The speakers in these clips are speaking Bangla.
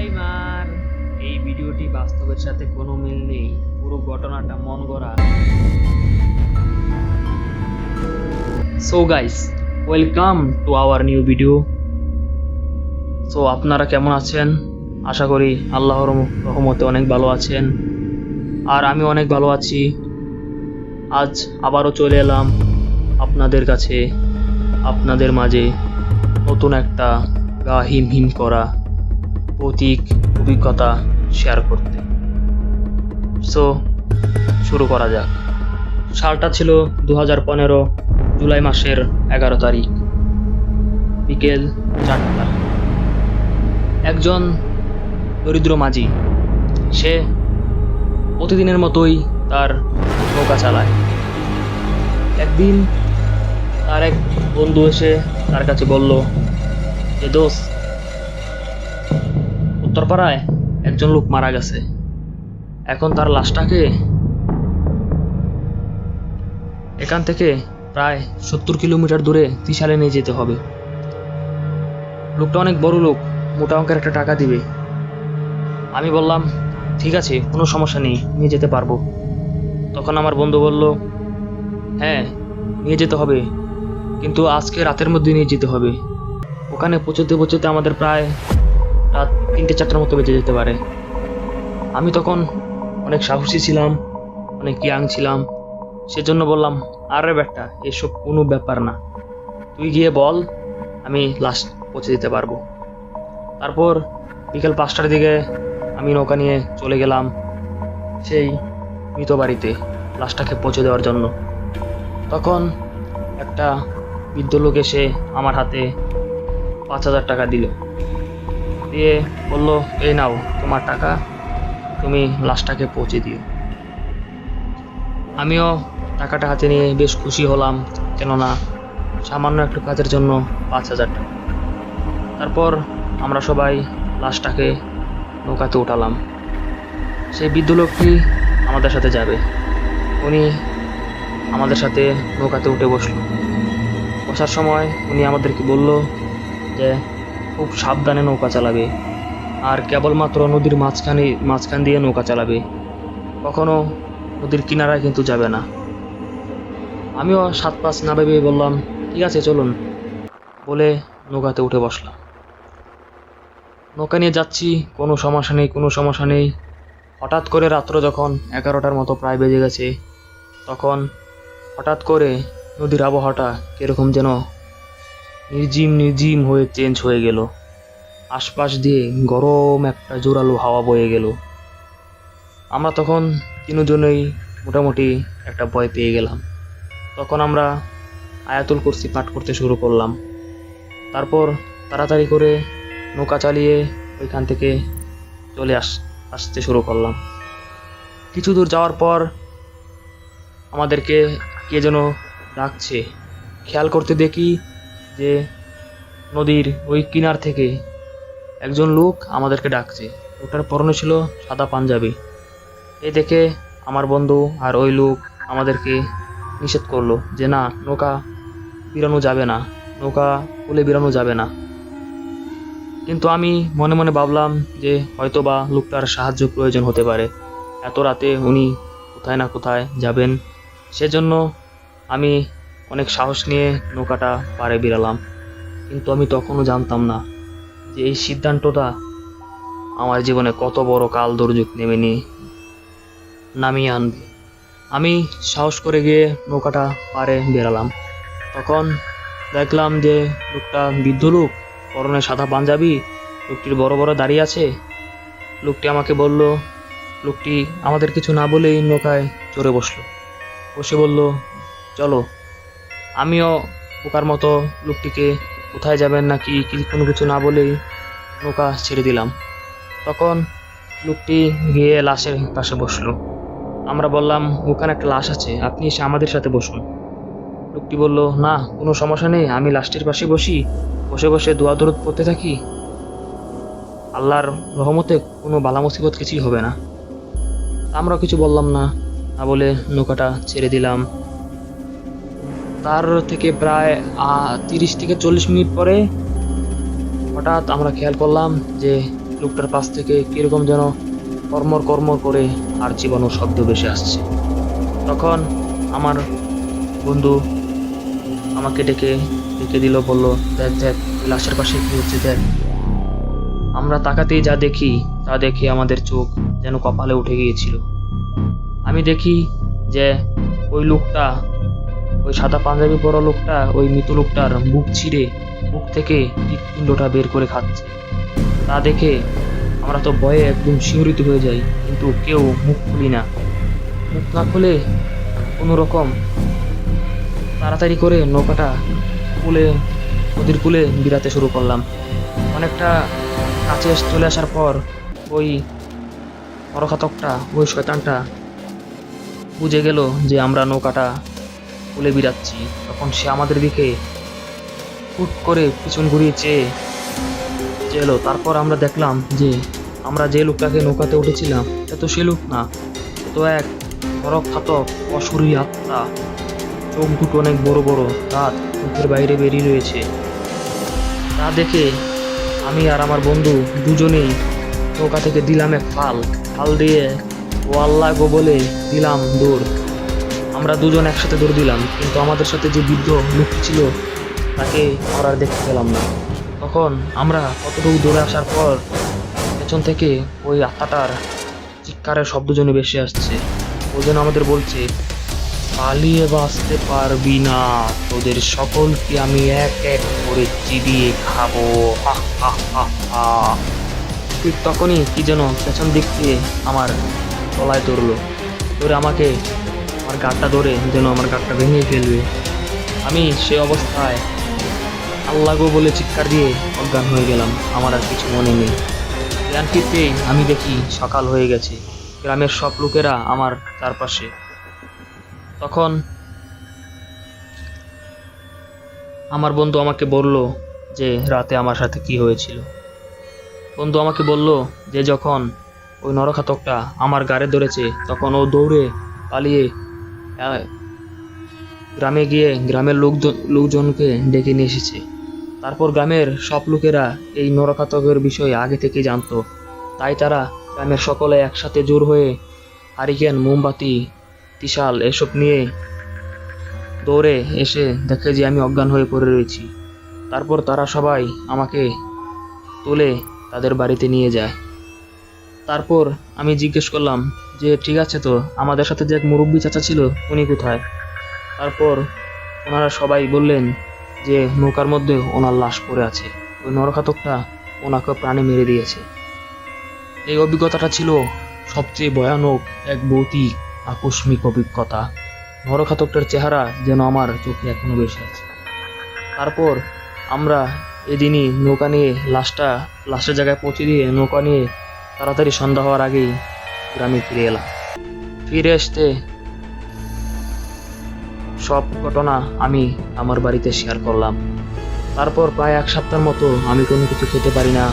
ডিসক্লাইমার এই ভিডিওটি বাস্তবের সাথে কোনো মিল নেই। পুরো ঘটনাটা মন গড়া। So guys welcome to our new video so আপনারা কেমন আছেন? আশা করি আল্লাহর রহমতে অনেক ভালো আছেন। আর আমি অনেক ভালো আছি। আজ আবারও চলে এলাম আপনাদের কাছে, আপনাদের মাঝে নতুন একটা গা হিম হিম করা ভৌতিক অভিজ্ঞতা শেয়ার করতে। সো শুরু করা যাক। সালটা ছিল দু পনেরো, জুলাই মাসের এগারো তারিখ। বিকেল চারটা। একজন দরিদ্র মাঝি, সে প্রতিদিনের মতোই তার নৌকা চালায়। একদিন তার এক বন্ধু এসে তার কাছে বলল যে দোষ উত্তরপাড়ায় একজন লোক মারা গেছে। এখন তার লাশটাকে এখান থেকে প্রায় সত্তর কিলোমিটার দূরে ত্রিশালে নিয়ে যেতে হবে। লোকটা অনেক বড় লোক, মোটা অঙ্কের একটা টাকা দিবে। আমি বললাম, ঠিক আছে, কোনো সমস্যা নেই, নিয়ে যেতে পারব। তখন আমার বন্ধু বলল হ্যাঁ নিয়ে যেতে হবে, কিন্তু আজকে রাতের মধ্যে নিয়ে যেতে হবে। ওখানে পৌঁছতে পৌঁছতে আমাদের প্রায় রাত তিনটে চারটার মতো বেজে যেতে পারে। আমি তখন অনেক সাহসী ছিলাম, অনেক ইয়াং ছিলাম। সেজন্য বললাম, আরে ব্যাটা, এসব কোনো ব্যাপার না। তুই গিয়ে বল, আমি লাস্ট পৌঁছে দিতে পারব। তারপর বিকেল পাঁচটার দিকে আমি নৌকা নিয়ে চলে গেলাম সেই মৃত বাড়িতে লাশটাকে পৌঁছে দেওয়ার জন্য। তখন একটা বৃদ্ধ লোক এসে আমার হাতে পাঁচ হাজার টাকা দিল। দিয়ে বলল, এই নাও, তোমার টাকা, তুমি লাশটাকে পৌঁছে দিও। আমিও টাকাটা হাতে নিয়ে বেশ খুশি হলাম, কেননা সামান্য একটু কাজের জন্য পাঁচ হাজার টাকা। তারপর আমরা সবাই লাশটাকে নৌকাতে উঠালাম। সেই বৃদ্ধ লোকটি আমাদের সাথে যাবে। উনি আমাদের সাথে নৌকাতে উঠে বসল। বসার সময় উনি আমাদেরকে বলল যে খুব সাবধানে নৌকা চালাবে। আর কেবলমাত্র নদীর মাঝখানে মাঝখান দিয়ে নৌকা চালাবে। কখনো নদীর কিনারায় কিন্তু যাবে না। আমিও সাত পাঁচ না ভেবে বললাম, ঠিক আছে, চলুন। বলে নৌকাতে উঠে বসলাম। নৌকা নিয়ে যাচ্ছি, কোনো সমস্যা নেই, কোনো সমস্যা নেই। হঠাৎ করে রাত্র যখন এগারোটার মতো প্রায় বেজে গেছে, তখন হঠাৎ করে নদীর আবহাওয়াটা কীরকম যেন নির্জিম নির্জিম হয়ে চেঞ্জ হয়ে গেল। আশপাশ দিয়ে গরম একটা জোরালো হাওয়া বয়ে গেল। আমরা তখন তিনজনেই মোটামুটি একটা ভয় পেয়ে গেলাম। তখন আমরা আয়াতুল কুরসি পাঠ করতে শুরু করলাম। তারপর তাড়াতাড়ি করে নৌকা চালিয়ে ওইখান থেকে চলে আস, আসতে শুরু করলাম। কিছু দূর যাওয়ার পর আমাদেরকে কে যেন ডাকছে। খেয়াল করতে দেখি যে নদীর ওই কিনার থেকে একজন লোক আমাদেরকে ডাকছে। ওটার পরনে ছিল সাদা পাঞ্জাবি। এ দেখে আমার বন্ধু আর ওই লোক আমাদেরকে নিষেধ করল যে, না, নৌকা বেরানো যাবে না। নৌকা কুলে বেরানো যাবে না। কিন্তু আমি মনে মনে ভাবলাম যে হয়তো বা লোকটার সাহায্য প্রয়োজন হতে পারে। এত রাতে উনি কোথায় না কোথায় যাবেন, সেজন্য আমি অনেক সাহস নিয়ে নৌকাটা পাড়ে বেরালাম কিন্তু আমি তখনও জানতাম না যে এই সিদ্ধান্তটা আমার জীবনে কত বড় কাল দুর্যোগ নেমে নিয়ে নামিয়ে আনবে। আমি সাহস করে গিয়ে নৌকাটা পাড়ে বেরালাম তখন দেখলাম যে লোকটা বৃদ্ধ লোক, পরনে সাদা পাঞ্জাবি, লোকটির বড় বড় দাঁড়িয়ে আছে। লোকটি আমাকে বলল, লোকটি আমাদের কিছু না বলেই নৌকায় চড়ে বসল। বসে বলল, চলো। আমিও পোকার মতো লোকটিকে কোথায় যাবেন নাকি কি কোনো কিছু না বলেই নৌকা ছেড়ে দিলাম। তখন লোকটি গিয়ে লাশের পাশে বসল। আমরা বললাম, ওখানে একটা লাশ আছে, আপনি এসে আমাদের সাথে বসুন। লোকটি বলল, না, কোনো সমস্যা নেই, আমি লাশটির পাশে বসি। বসে বসে দোয়া দরদ পড়তে থাকি। আল্লাহর রহমতে কোনো বালা মুসিবত কিছুই হবে না। আমরা কিছু বললাম না না বলে নৌকাটা ছেড়ে দিলাম। তার থেকে প্রায় তিরিশ থেকে চল্লিশ মিনিট পরে হঠাৎ আমরা খেয়াল করলাম যে লোকটার পাশ থেকে কীরকম যেন কর্মর কর্মর করে আর জীবাণু শব্দ বেশি আসছে। তখন আমার বন্ধু আমাকে ডেকে ডেকে দিল, বলল, দেখ দেখ লাশের পাশে কি হচ্ছে, দেখ। আমরা তাকাতেই যা দেখি, তা দেখে আমাদের চোখ যেন কপালে উঠে গিয়েছিল। আমি দেখি যে ওই লোকটা ওই সাদা পাঞ্জাবি পরা লোকটা, ওই মৃত লোকটার বুক ছিঁড়ে বুক থেকে হৃৎপিণ্ডটা বের করে খাচ্ছে। তা দেখে আমরা তো ভয়ে একদম শিহরিত হয়ে যাই, কিন্তু কেউ মুখ খুলি না। মুখ না খুলে কোনো রকম তাড়াতাড়ি করে নৌকাটা কুলে, নদীর কুলে বিরাতে শুরু করলাম। অনেকটা কাছে চলে আসার পর ওই নরখাতকটা ওই শয়তানটা বুঝে গেল যে আমরা নৌকাটা কুলে বিরাচ্ছি। তখন সে আমাদের দিকে হুট করে পিছন ঘুরিয়ে চেয়ে চেলো তারপর আমরা দেখলাম যে আমরা যে লোকটাকে নৌকাতে উঠেছিলাম, সে তো সে লোক না। তো এক খাতক অসুরী আত্মা। চোখ দুটো অনেক বড় বড় দাঁত মুখের বাইরে বেরিয়ে রয়েছে। তা দেখে আমি আর আমার বন্ধু দুজনেই নৌকা থেকে দিলাম এক ফাল। ফাল দিয়ে ও আল্লাহ গো বলে দিলাম দৌড়। আমরা দুজন একসাথে দৌড় দিলাম, কিন্তু আমাদের সাথে যে বৃদ্ধ লোকটি ছিল, তাকে আমরা আর দেখতে পেলাম না। তখন আমরা কতটুকু দৌড়ে আসার পর পেছন থেকে ওই আত্মাটার চিৎকারের শব্দ যেন বেশি আসছে। ও যেন আমাদের বলছে, পালিয়ে বাঁচতে পারবি না, তোদের সকলকে আমি এক এক করে চিবিয়ে খাব। ঠিক তখনই কি যেন পেছন দিক দিয়ে আমার গলায় ধরলো ধরে আমাকে আমার গাড়টা ধরে যেন আমার গাড়টা ভেঙে ফেলবে। আমি সে অবস্থায় আল্লাহ গো বলে চিৎকার দিয়ে অজ্ঞান হয়ে গেলাম। আমার আর কিছু মনে নেই। জ্ঞান ফিরতেই আমি দেখি সকাল হয়ে গেছে। গ্রামের সব লোকেরা আমার চারপাশে। তখন আমার বন্ধু আমাকে বলল যে, রাতে আমার সাথে কি হয়েছিল? বন্ধু আমাকে বলল যে, যখন ওই নরখাতকটা আমার গাড়ে ধরেছে, তখন ও দৌড়ে পালিয়ে গ্রামে গিয়ে গ্রামের লোকজন লোকজনকে ডেকে নিয়ে এসেছে। তারপর গ্রামের সব লোকেরা এই নরকাতকের বিষয়ে আগে থেকে জানতো। তাই তারা গ্রামের সকলে একসাথে জোর হয়ে হারিকেন, মোমবাতি, ত্রিশাল এসব নিয়ে দৌড়ে এসে দেখে যে আমি অজ্ঞান হয়ে পড়ে রয়েছি। তারপর তারা সবাই আমাকে তুলে তাদের বাড়িতে নিয়ে যায়। তারপর আমি জিজ্ঞেস করলাম যে, ঠিক আছে তো, আমাদের সাথে যে এক মুরব্বী চাচা ছিল, উনি কোথায়? তারপর ওনারা সবাই বললেন যে, নৌকার মধ্যে ওনার লাশ পড়ে আছে। ওই নরখাতকটা ওনাকে প্রাণে মেরে দিয়েছে। এই অভিজ্ঞতাটা ছিল সবচেয়ে ভয়ানক এক ভৌতিক, আকস্মিক অভিজ্ঞতা। নরখাতকটার চেহারা যেন আমার চোখে এখনও বেশি আছে। তারপর আমরা এদিনই নৌকা নিয়ে লাশটা, লাশের জায়গায় পৌঁছে দিয়ে নৌকা নিয়ে তাড়াতাড়ি সন্ধ্যা হওয়ার আগেই গ্রামে ফিরে এলাম। ফিরে আসতে সব ঘটনা আমি আমার বাড়িতে শেয়ার করলাম। তারপর প্রায় এক সপ্তাহের মতো আমি কোনো কিছু খেতে পারি না।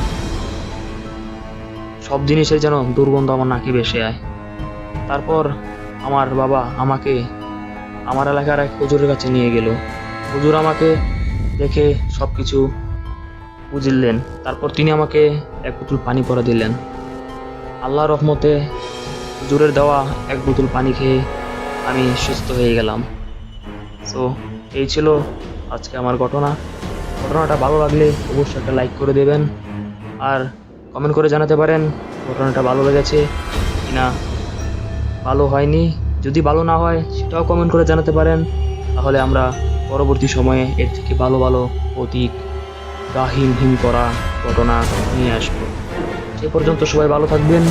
সব জিনিসের যেন দুর্গন্ধ আমার নাকি ভেসে আয়। তারপর আমার বাবা আমাকে আমার এলাকার এক হুজুরের কাছে নিয়ে গেল। হুজুর আমাকে দেখে সব কিছু বুঝলেন। তারপর তিনি আমাকে এক পুতুল পানি পরা দিলেন। আল্লাহর রহমতে হুজুরের দেওয়া এক বোতল পানি খেয়ে আমি সুস্থ হয়ে গেলাম। সো এই ছিল আজকে আমার ঘটনা। ঘটনাটা ভালো লাগলে অবশ্যই একটা লাইক করে দেবেন। আর কমেন্ট করে জানাতে পারেন ঘটনাটা ভালো লেগেছে কি না ভালো হয়নি। যদি ভালো না হয়, সেটাও কমেন্ট করে জানাতে পারেন। তাহলে আমরা পরবর্তী সময়ে এর থেকে ভালো ভালো অতীত গাহিম হিম করা ঘটনা নিয়ে আসব। সে পর্যন্ত সবাই ভালো থাকবেন।